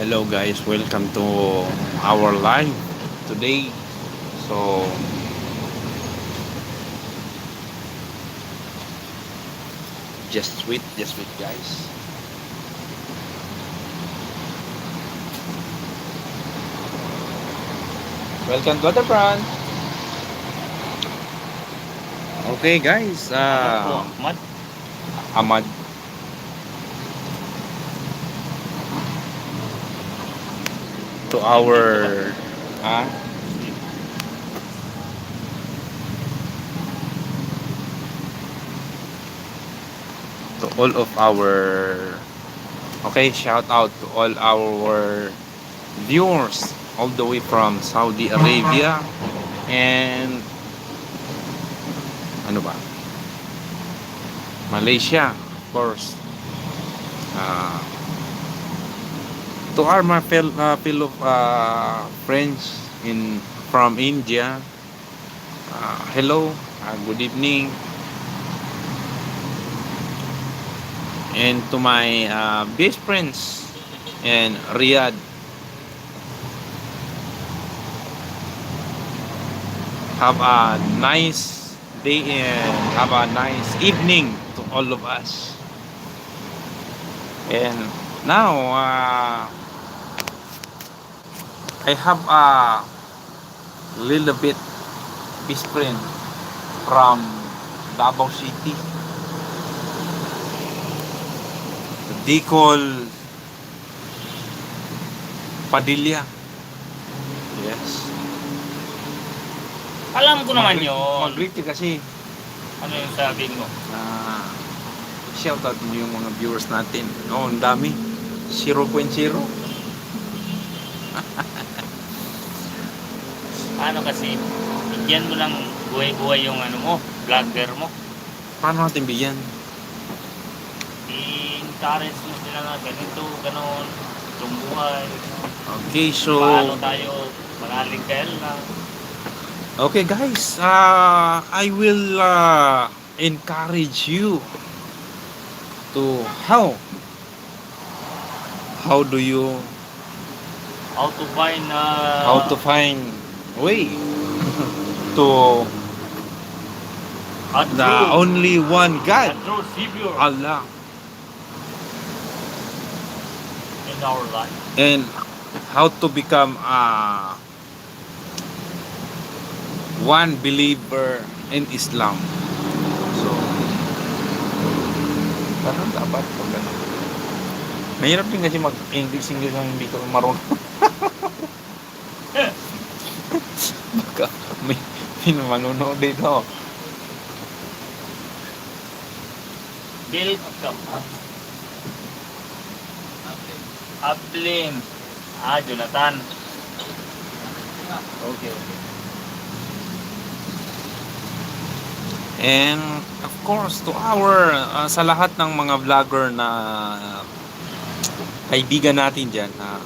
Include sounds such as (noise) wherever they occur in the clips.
Hello guys, welcome to our live today. So just wait, just wait guys. Welcome to Waterfront. Okay guys, uh, Ahmad. Ahmad to our to all of our okay shout out to all our viewers all the way from Saudi Arabia and ano ba? Malaysia of course. Uh, to our my fel- uh, fellow uh, friends in from India uh, hello uh, good evening. And to my uh, best friends in Riyadh. Have a nice day and have a nice evening to all of us. And now uh, I have a little bit best friend from Davao City. Call Padilla. Yes Alam ko naman yun. mag-greet ka kasi Ano yung sabi mo? ah shout out mo yung mga viewers natin oh ang dami 0.0 (laughs) Ano kasi, bigyan mo lang buhay-buhay yung ano mo, vlogger mo. paano natin bigyan I-encourage mo sila nga ganito, ganon, itong buhay. okay so Paano tayo mangaligayal lang. Okay guys, uh, I will uh, encourage you to how? How do you How to find uh, how to find way (laughs) to a the true, only one a God, Allah, in our life. and how to become uh, one believer in Islam. So, ganun dapat pag ganun. Mahirap din kasi mag-English English ang hindi ka marunong. (laughs) Baka may, may manunood dito. Bill Ablin. Ah, Jonathan. Okay, okay. And of course, to our, uh, sa lahat ng mga vlogger na kaibigan natin dyan, na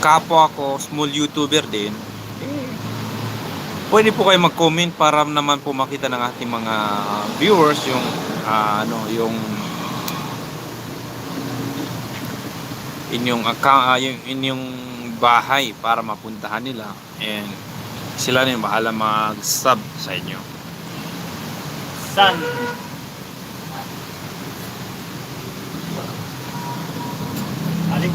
kapwa ko, small YouTuber din, eh, pwede po kayo mag-comment para naman po makita ng ating mga viewers yung, ah, ano, yung inyong account, ah, yung inyong bahay para mapuntahan nila and sila na yung bahala mag-sub sa inyo. San. Alik.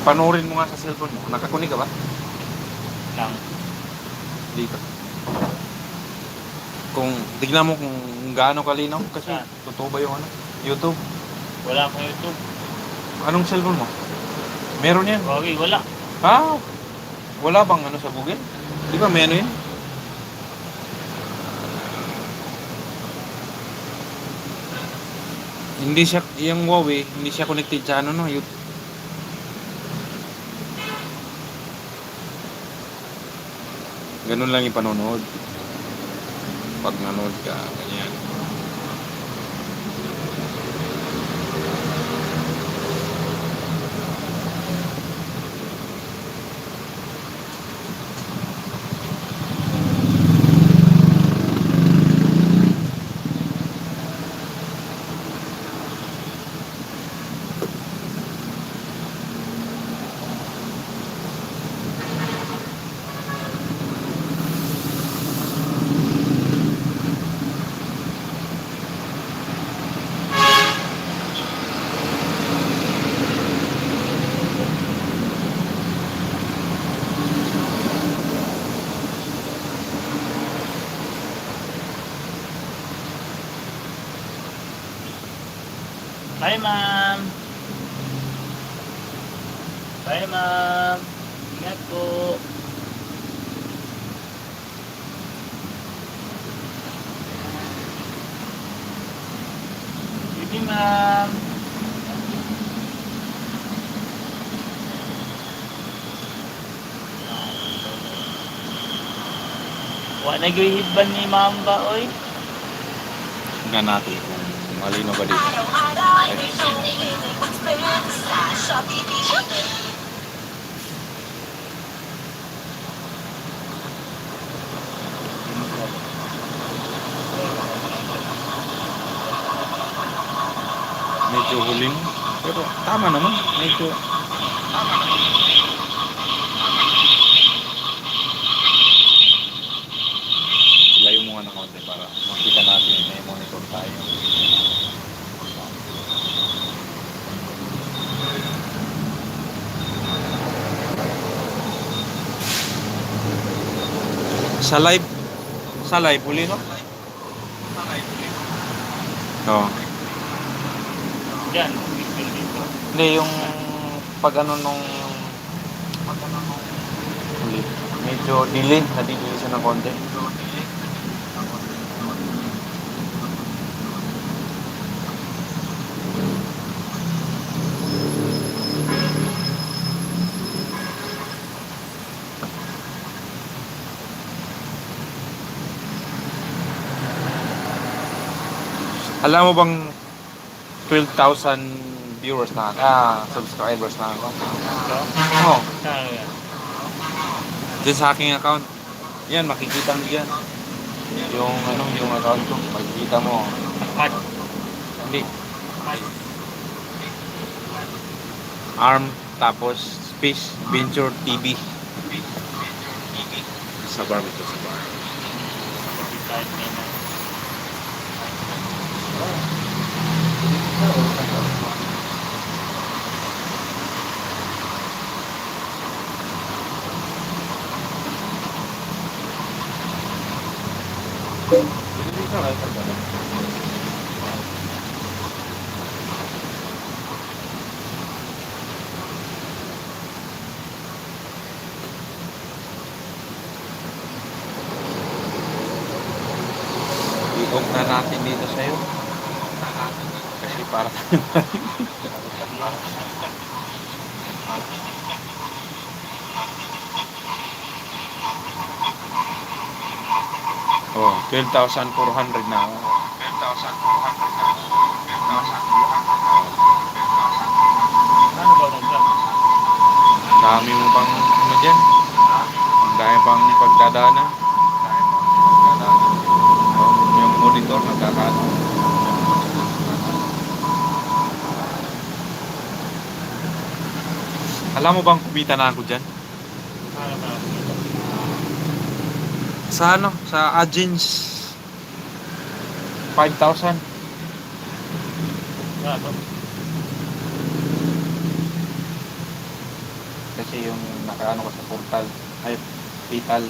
Panoorin mo nga sa cellphone mo. Nakakunig ka ba? Nang. Dito. Kung tignan mo kung gaano kalinaw kasi Saan? totoo ba yung ano? YouTube. Wala akong YouTube. Anong cellphone mo? Meron yan. Okay, wala. Ha? Wala bang ano sa Google? Di ba may ano yan? Hindi siya, yung Huawei, hindi siya connected sa ano no, YouTube. Ganun lang yung panonood. Pag nanood ka, ganyan. Bye, ma'am. Bye, ma'am. Ingat po. Sige, ma'am. Wa nag-ihiban ni ma'am ba, oy? Tingnan natin kung malino ba dito. Araw-araw ay may sariling experience sa Shopee TV. Medyo huling. Pero tama naman. Medyo layo mo nga ng konti para makita natin may monitor tayo. Sa live, sa live uli no? Oo. Diyan, dito. Hindi, yung pag ano nung ulit. Medyo delay, na-delay siya ng konti. Alam mo bang 12,000 viewers na ah, subscribers na ako. Oo. Oh, Saan yan? dyan sa aking account. Yan, makikita mo yan. Yung ano, yung account ko, makikita mo. Mat. Hindi. ARM, tapos Space Venture TV. Sa bar ito, sa bar. Kahit may na. I-off na natin dito sa'yo. Kasi para (laughs) Oh, 12,400 na ako. 12,400 na ako. 12,400. Ano ba nung vlog? Ang dami mo bang ano dyan? Ang dami bang pagdadana? Oh, yung monitor nagkakaano. Alam mo bang kumita na ako dyan? Sa ano? Sa agents 5,000 Ano? kasi yung nakaano ko sa portal ay vital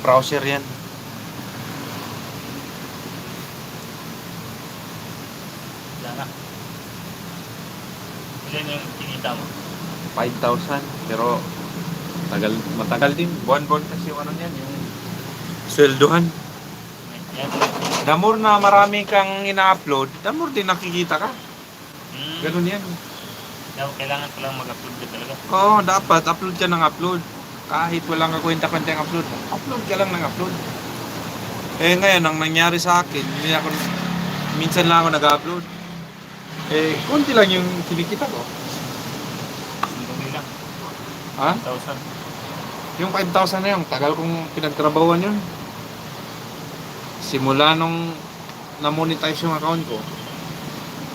browser yan Wala na. Ilan yung kinita mo? 5,000 pero tagal matagal din. Buwan-buwan kasi yung ano niyan yung sweldohan. The more na marami kang ina-upload the more din nakikita ka. Hmm. ganun yan. Daw, Kailangan ko lang mag-upload ka talaga. oo dapat upload ka ng upload. Kahit walang kakwenta-kwenta yung upload upload ka lang ng upload. Eh ngayon ang nangyari sa akin hindi ako minsan lang ako nag-upload. Eh konti lang yung kinikita ko. Ha 1,000. Yung 5,000 na yun, tagal kong pinagtrabawan yun. Simula nung na-monetize yung account ko,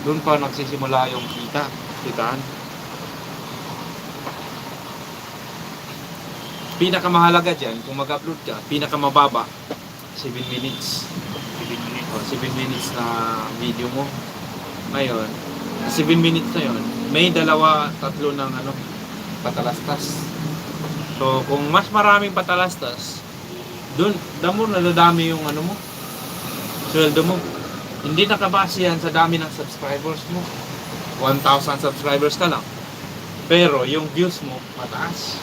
doon pa nagsisimula yung kita, kitaan. Pinakamahalaga dyan, kung mag-upload ka, pinakamababa, 7 minutes. 7 minutes. O, 7 minutes na video mo. Ngayon, 7 minutes na yun, may dalawa, tatlo ng ano, patalastas. So, kung mas maraming patalastas, dun, damo nadadami yung ano mo, sweldo mo. Hindi nakabase yan sa dami ng subscribers mo. 1,000 subscribers ka lang. Pero yung views mo, mataas.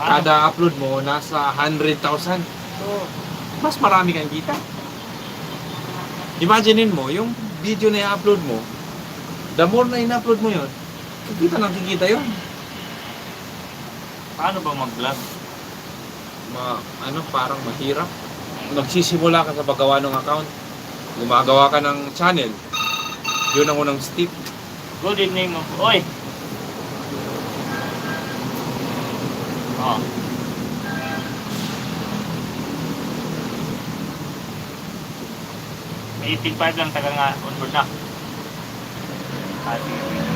Kada upload mo, nasa 100,000. So, mas marami kang kita. Imaginein mo, yung video na i-upload mo, the more na in-upload mo yun, kikita nang kikita yun. Paano ba mag-vlog? Ma, ano, parang mahirap. Magsisimula ka sa paggawa ng account, gumagawa ka ng channel, yun ang unang step. Good evening, mo. Oy! Oh. May 18.5 lang taga nga onboard na. Ah, sige.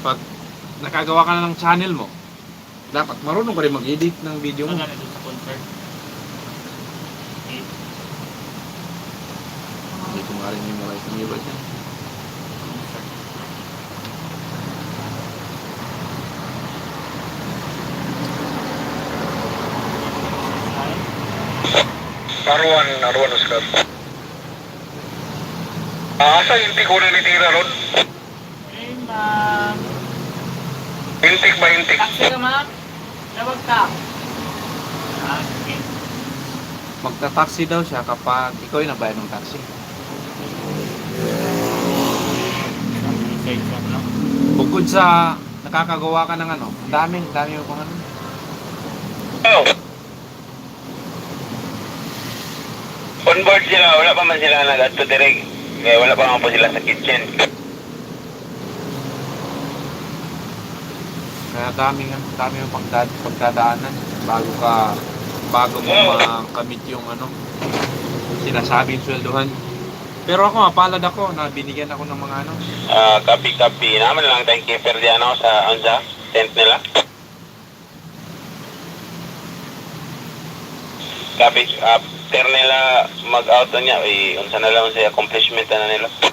Pag nakagawa ka na ng channel mo, dapat marunong ka rin mag-edit ng video mo. ganito sa concert? Hindi ko nga rin memorize ng iba dyan. Arwan, Arwan Oscar. Ah, asa hindi ko na nitira ron? Eh, ma'am. Intik ba intik? Taxi ka, ma'am? Tawag ka. Ah, sige. Magta-taxi daw siya kapag ikaw yung nabayad ng taxi. Bukod sa nakakagawa ka ng ano, ang daming, dami mo pang ano. Oh. On board sila, wala pa man sila nag-ato direct. Kaya wala pa man po sila sa kitchen. Kaya daming, ano, dami mo pang dad, pagdadaanan bago ka, bago mo makamit yung ano, sinasabing sweldohan. Pero ako, mapalad ako na binigyan ako ng mga ano, Ah, copy-copy naman lang tayong keeper diyan ako sa Anza, tent nila. Copy, after nila mag-out niya, eh, unsa na lang sa accomplishment na nila.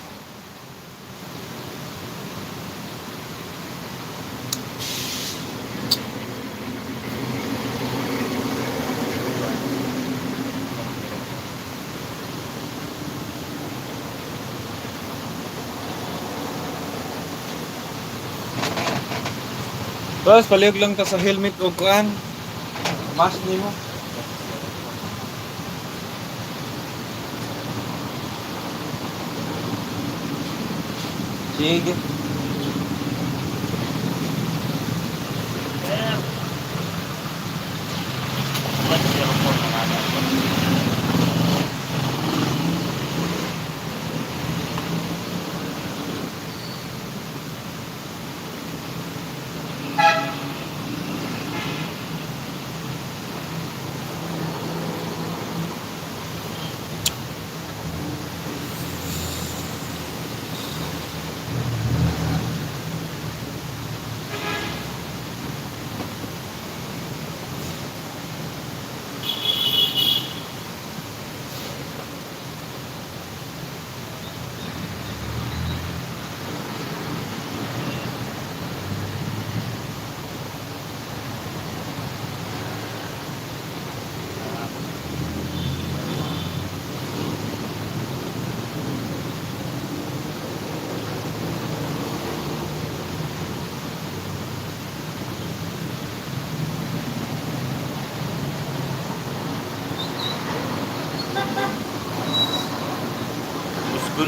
Bas, palihog lang ta sa helmet o kuan. Mask ni mo. Sige.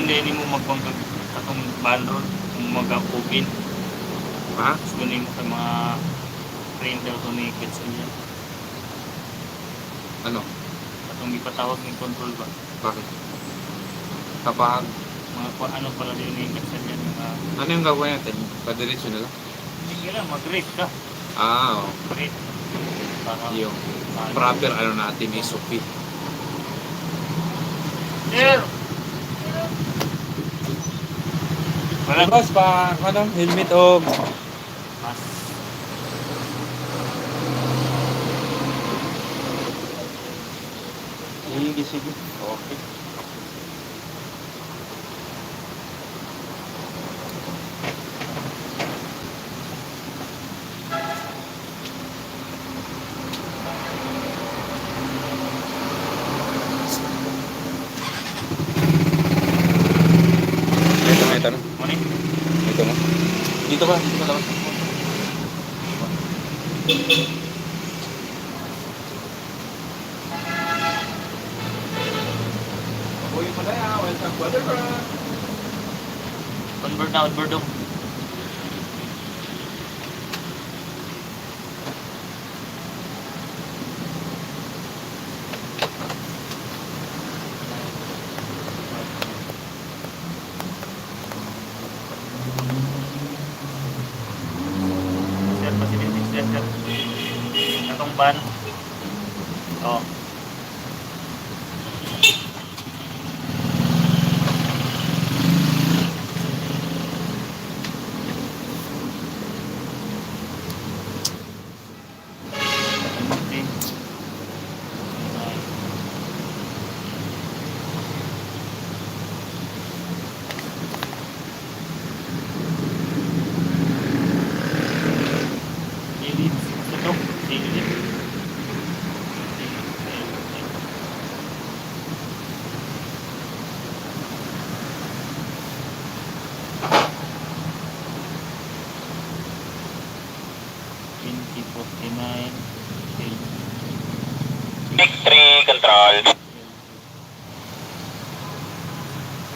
Din mo magpangkag katong bandrol kung mag-upin. Ha? Gusto din mo sa mga printer to ni kids niya. Ano? Katong ipatawag ni control ba? Bakit? Kapag, Mga kung ano pala din ni kids niya. Mga ano yung gagawin natin? Padiretso na lang. hindi lang mag-rate ka. Ah, oh. Rate. Para yung proper ano natin is okay. Sir! Wala? Bas, pa, ano, helmet o Mas. Sige, sige. Okay. Dito ba? Dito ba? mình.